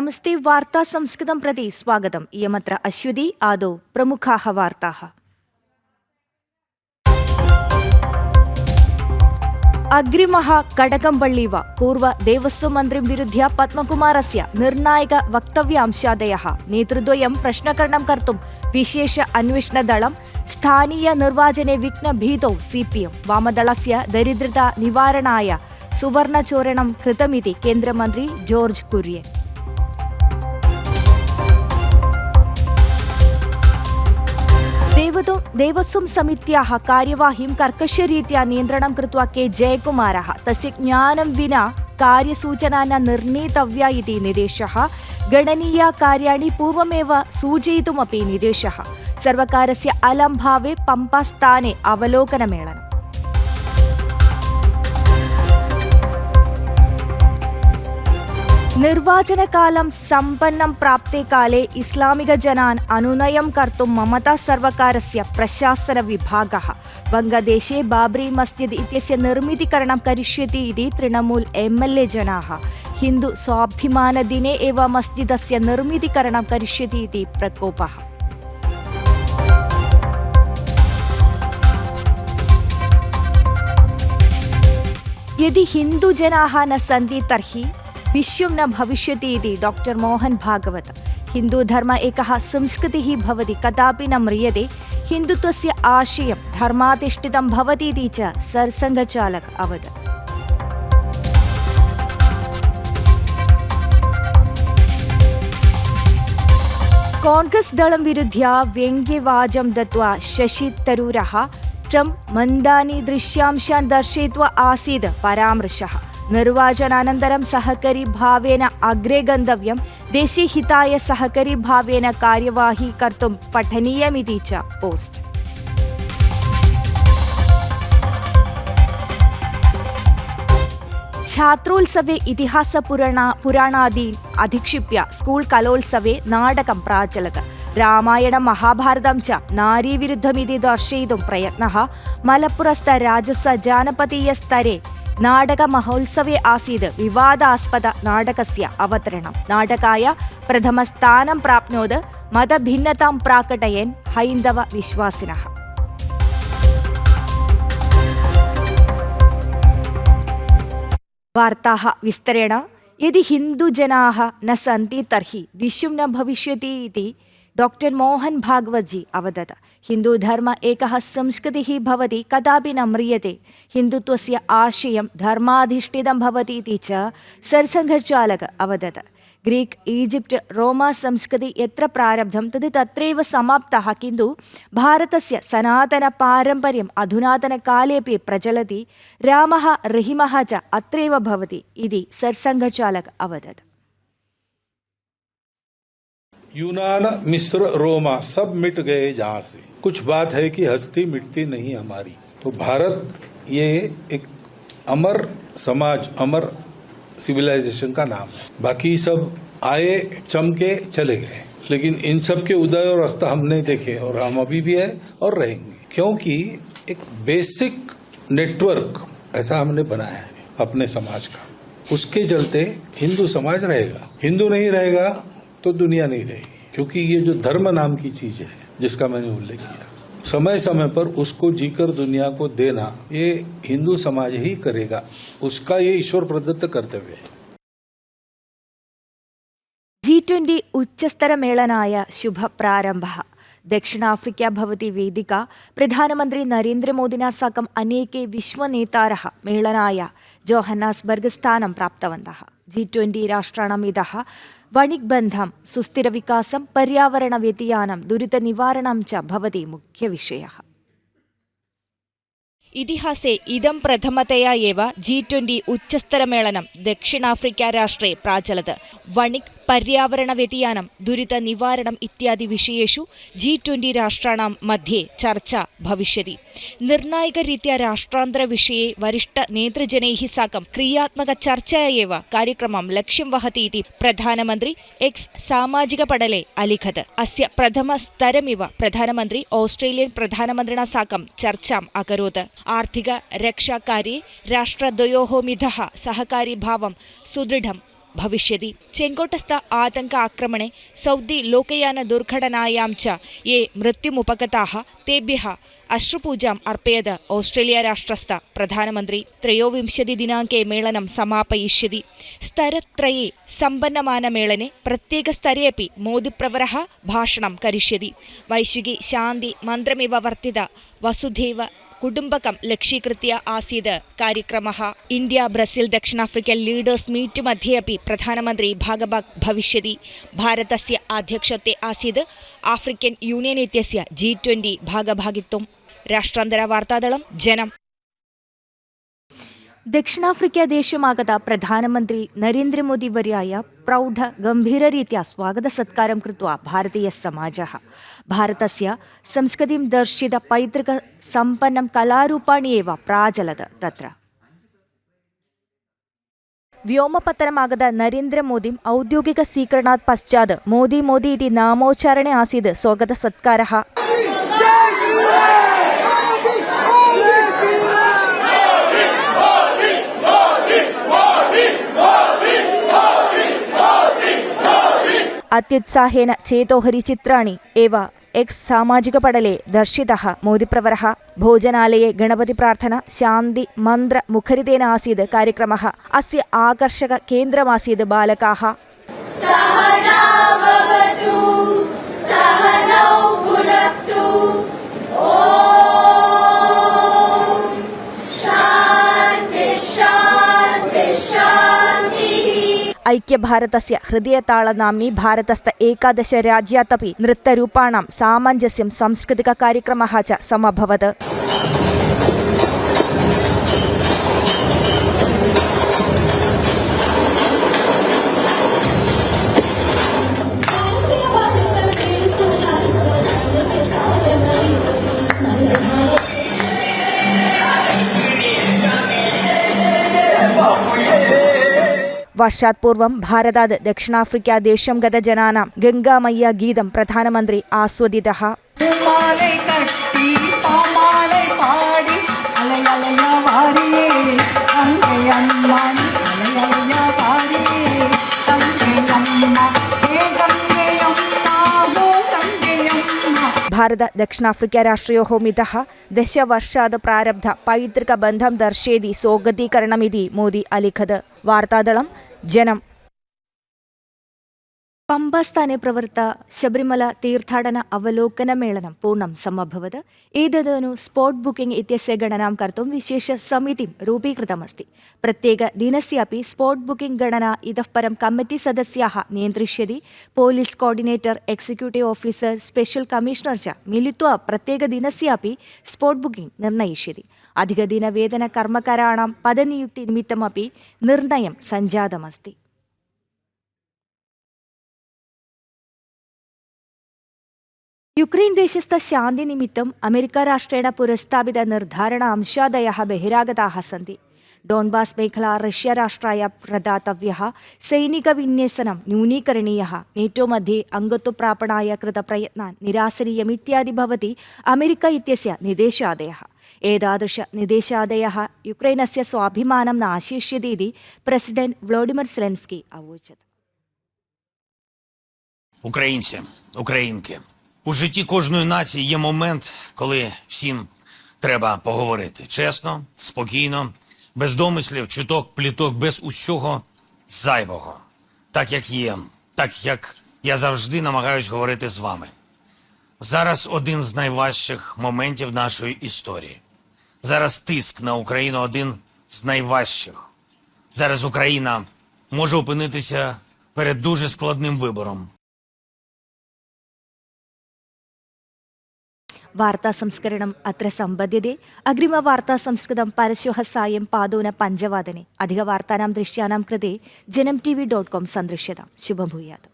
നമസ്തേ വാർത്താ സംസ്കൃതം പ്രതി സ്വാഗതം. ഇയമത്ര അശ്വതി ആദോ പ്രമുഖാഹ വാർത്താഹ. അഗ്രിമഹ കടകംപള്ളിവ പൂർവ ദേവസ്വം മന്ത്രി വിരുദ്ധ്യ പത്മകുമാരസ്യ നിർണായക വക്തവ്യാംശാദയ നേതൃദ്വയം പ്രശ്നകരണം കർത്തും. വിശേഷ അന്വേഷണദളം സ്ഥാനീയ നിർവാചനെ വിഘ്നഭീതോ സി പി എം വാമദളസ്യ ദരിദ്രത നിവാരണായ സുവർണചോരണം കൃതമിതി കേന്ദ്രമന്ത്രി ജോർജ് കുര്യൻ. ദേവസ്വം സമിത്യാഹ കാര്യവാഹിം കർക്കശരീത്യാ നിയന്ത്രണം കൃത്വാ കെ ജയകുമാരः തസ്യ ജ്ഞാനം വിന കാര്യസൂചന न നിർണീതവ്യ ഇതി നിദേശः ഗണനീയ കാര്യാണി പൂർവമേവ സൂചയിതുമപ്പി നിദേശः സർവകാരസ്യ അലംഭാവേ പമ്പസ്ഥാനെ അവലോകനമേളനം. निर्वाचनकालं सम्पन्नं प्राप्ते काले इस्लामिकजनान् अनुनयं कर्तुं ममता सर्वकारस्य प्रशासनविभागः वङ्गदेशे बाब्री मस्जिद् इत्यस्य निर्मितीकरणं करिष्यति इति तृणमूल एम् एल् ए जनाः हिन्दु स्वाभिमानदिने एव मस्जिदस्य निर्मितीकरणं करिष्यति इति प्रकोपः यदि हिन्दुजनाः न सन्ति तर्हि विश्वं न भविष्यति इति डाक्टर् मोहन् भागवत। हिन्दूधर्म एकः संस्कृतिः भवति, कदापि न म्रियते। हिन्दुत्वस्य आशयं धर्माधिष्ठितं भवति इति च सरसङ्घचालक अवदत्। काङ्ग्रेस् दलं विरुध्य व्यङ्ग्यवाजं दत्त्वा शशि तरूरः ट्रम्प् मन्दानि दृश्यांशान् दर्शयित्वा आसीत् നിർവാചനാനന്തരം സഹകരി ഭാവേന അഗ്രേ ഗന്തവ്യം ദേശീഹിതായ സഹകരി ഭാവേന കാര്യവാഹി കർത്തും പഠനീയമിതി ച പോസ്റ്റ്. ഛാത്രോത്സവേ ഇതിഹാസപുരാണ പുരാണാദീൻ അധിക്ഷിപ്യ സ്കൂൾ കലോത്സവേ നാടകം പ്രാചലത്. രാമായണം മഹാഭാരതം ച നാരീവിരുദ്ധമിതി ദർശയിതും പ്രയത്ന മലപ്പുറസ്ഥ രാജസ്വ ജാനപതീയ സ്തരേ राजस्व जानपदीयस्तरे नाटकमहोत्सवे आसीत् विवादास्पद नाटकस्य अवतरणं नाटकाय प्रथमस्थानं प्राप्नोत् मतभिन्नतां प्राकटयन् हैन्दव विश्वासिनः वार्ताः विस्तरेण यदि हिन्दुजनाः न सन्ति तर्हि विश्वं न भविष्यति इति डॉक्टर् मोहन् भागवतजी अवदत् हिन्दुधर्म एकः संस्कृतिः भवति कदापि न म्रियते हिन्दुत्वस्य आशयं धर्माधिष्ठितं भवति इति च सरसङ्घचालक अवदत् ग्रीक् ईजिप्ट् रोमा संस्कृति यत्र प्रारब्धं तद् तत्रैव समाप्तः किन्तु भारतस्य सनातनपारम्पर्यम् अधुनातनकालेपि प्रचलति रामः रहिमः च अत्रैव भवति इति सरसङ्घचालक अवदत् यूनान, मिस्र, रोमा सब मिट गए जहाँ से कुछ बात है कि हस्ती मिटती नहीं हमारी। तो भारत ये एक अमर समाज, अमर सिविलाइजेशन का नाम है। बाकी सब आए, चमके, चले गए। लेकिन इन सब के उदय और अस्त हमने देखे और हम अभी भी है और रहेंगे। क्योंकि एक बेसिक नेटवर्क ऐसा हमने बनाया है अपने समाज का। उसके चलते हिंदू समाज रहेगा। हिंदू नहीं रहेगा तो दुनिया नहीं रहेगी क्योंकि ये जो धर्म नाम की चीज है जिसका मैंने उल्लेख किया समय समय पर उसको जीकर दुनिया को देना ये हिंदू समाज ही करेगा उसका ये ईश्वर प्रदत्त कर्तव्य है ജി ട്വന്റി ഉച്ചസ്തരമേളനായ ശുഭപ്രാരംഭः दक्षिणाफ्रिका भवति वेदिका प्रधानमन्त्री नरेन्द्रमोदिना साकम् अनेके विश्वनेतारः मेलनाय जोहन्नास्बर्ग् स्थानं प्राप्तवन्तः जि ट्वेण्टि राष्ट्राणाम् इतः वणिक्बन्धं सुस्थिरविकासं पर्यावरणव्यतियानं दुरितनिवारणं च भवति मुख्यविषयः ഇതിഹാസേ ഇതം പ്രഥമതയാ ഏവ ജി ട്വന്റി ഉച്ചസ്തരമേളനം ദക്ഷിണാഫ്രിക്ക രാഷ്ട്രേ പ്രാചലത്. വണിക് പര്യാവരണ വ്യതിയാനം ദുരിത നിവാരണം ഇത്യാദി വിഷയേഷു ജി ട്വന്റി രാഷ്ട്രാണാം മധ്യേ ചർച്ച ഭവിഷ്യതി. നിർണായക രീത്യ രാഷ്ട്രാന്തര വിഷയെ വരിഷ്ഠ നേതൃജനൈഹി സാക്കം ക്രിയാത്മക ചർച്ചയായവ കാര്യക്രമം ലക്ഷ്യം വഹതി ഇതി പ്രധാനമന്ത്രി എക്സ് സാമാജിക പടലെ അലിഖത്. അസ്യ പ്രഥമ സ്തരമിവ പ്രധാനമന്ത്രി ഓസ്ട്രേലിയൻ പ്രധാനമന്ത്രിണ സാക്കം ചർച്ചാം അകരോത്. ആർത്ഥിക രക്ഷാകാരി രാഷ്ട്രദ്വയോഹോമിത സഹകാരി ഭാവം സുദൃഢം ഭവിഷ്യതി. ചെങ്കോട്ടസ്ഥ ആതങ്ക ആക്രമണെ സൗദി ലോകയാന ദുർഘടനായാം ച. യേ മൃത്യുമുപഗതാ തേഭ്യ അശ്രുപൂജാം അർപ്പയത് ഓസ്ട്രേലിയ രാഷ്ട്രസ്ഥ. പ്രധാനമന്ത്രി ത്രയോവിംശതി ദിനാങ്കേ മേളനം സമാപയിഷ്യതി. സ്തരത്രയേ സമ്പന്നമാന മേളനെ പ്രത്യേക സ്തരേപ്പി മോദിപ്രവര ഭാഷണം കരിഷ്യതി. വൈശ്വികി ശാന്തി മന്ത്രമിവ വർത്തിത വസുധൈവ കുടുംബകം ലക്ഷീകൃത്യ ആസീത്. കാര്യക്രമ ഇന്ത്യ ബ്രസീൽ ദക്ഷിണാഫ്രിക്കൻ ലീഡേഴ്സ് മീറ്റ് മധ്യേപി പ്രധാനമന്ത്രി ഭാഗഭാഗ് ഭവിഷ്യതി. ഭാരതസ്യ അധ്യക്ഷത്തെ ആസീത് ആഫ്രിക്കൻ യൂണിയൻ ഇത്യസ്യ ജി ട്വന്റി ഭാഗഭാഗിത്വം. രാഷ്ട്രാന്തര വാർത്താദളം ജനം. ദക്ഷിണാഫ്രിക്ക ദേശീയമാകത ಪ್ರಧಾನಮಂತ್ರಿ ನರೇಂದ್ರ ಮೋದಿ ವರ್ಯಾಯ ಪ್ರೌಢ ಗಂಭೀರ ರೀತ್ಯ ಸ್ವಾಗತ ಸತ್ಕಾರಂ ಕೃತ್ವ ಭಾರತೀಯ ಸಮಾಜ ಭಾರತಸ್ಯ ಸಂಸ್ಕೃತಿಂ ದರ್ಶಿತ ಪೈತೃಕ ಸಂಪನ್ನಂ ಕಲಾರೂಪಾಣಿ ಏವ ಪ್ರಾಜಲದ ತತ್ರ വ്യോമപത്തനമാകത നരേന്ദ്രമോദിം ഔദ്യോഗിക സ്വീകരണാത് പശ്ചാത് മോദി മോദി ഇതി നാമോച്ചാരണേ ആസീത് സ്വാഗത സത്കാര అత్యుత్సాహేన చేతోహరి చిత్రాణి ఏవ ఎక్స్ సామాజిక పడలే దర్శిత మోదిప్రవర భోజనాలయే గణపతి ప్రార్థన శాంతి మంత్ర ముఖరితేన ఆసీద్ కార్యక్రమ అస్య ఆకర్షక కేంద్రమాసీద్ బాలకా ഐക്യഭാരതസ്യ ഹൃദയതാളനാമ്നി ഭാരതസ്ഥ ഏകാദശ രാജ്യാതപി നൃത്തരൂപാണാം സാമഞ്ജസ്യം സാംസ്കൃതിക കാര്യക്രമ ച സമഭവത്. വർഷാത്പൂർവം ഭാരതാത് ദക്ഷിണാഫ്രിക്ക ദേശം ഗത ജനാനാം ഗംഗാമയ്യ ഗീതം പ്രധാനമന്ത്രി ആസ്വദിത ഭാരത ദക്ഷിണാഫ്രിക്ക രാഷ്ട്രയോഹോ മിത ദശവർഷാത് പ്രാരബ്ധ പൈതൃക ബന്ധം ദർശേതി സ്വാഗതീകരണമിതി മോദി അലിഖത്. വാർത്താതളം ജനം. പമ്പാസ്ഥാനെ പ്രവർത്ത ശബരിമല തീർത്ഥാടന അവലോകന മേളനം പൂർണം സമഭവത്. ഏതതിനു സ്പോട്ട് ബുക്കിംഗ് ഇത്യസ്യ ഗണനാം കർത്തും വിശേഷ സമിതിം രൂപീകൃതമസ്തി. പ്രത്യേക ദിനസ്യാപി സ്പോട്ട് ബുക്കിംഗ് ഗണന ഇതഃ പരം കമ്മിറ്റി സദസ്യാഹ നിയന്ത്രിഷ്യതി. Police coordinator executive officer special commissioner ച മിലിത്വ പ്രത്യേക ദിനസ്യാപി സ്പോട്ട് ബുക്കിംഗ് നിർണയിഷ്യതി. अधिकदिनवेतनकर्मकराणां पदनियुक्तिनिमित्तमपि निर्णयं सञ्जातमस्ति യുക്രൈൻ ദേശസ്ഥ ശാന്തിനിമിത്തം അമേരിക്കാരാഷ്ട്രേണ പുരസ്ഥാപിത നിർദ്ധാരണ अंशादयः बहिरागताः सन्ति डोन्बास् मेखला रष्याराष्ट्राय प्रदातव्यः सैनिकविन्यसनं न्यूनीकरणीयः नेटो मध्ये अङ्गत्वप्रापणाय कृतप्रयत्नान् निरासनीयमित्यादि भवति अमेरिका इत्यस्य निदेशादयः एतादृशनिदेशादयः युक्रेनस्य स्वाभिमानं नाशिष्यति इति प्रेसिडेण्ट् व्लोडिमिर् सेलेन्स्की अवोचत् Українці, українки, у житті кожної нації є момент, коли всім треба поговорити чесно, спокійно, Без домислів, чуток, пліток, без усього зайвого. Так як є, так як я завжди намагаюсь говорити з вами. Зараз один з найважчих моментів нашої історії. Зараз тиск на Україну один з найважчих. Зараз Україна може опинитися перед дуже складним вибором. വാർത്താസംസ്കരണം അത്ര സമ്പദ്യതേ അഗ്രിമ വാർത്താ സംസ്കൃതം പരശോഹ സായം പാദോന പഞ്ചവാദനെ. അധിക വാർത്താനാം ദൃശ്യാനാം കൃതേ Janam T V dot com സന്ദൃശ്യതാം. ശുഭം ഭൂയാത്.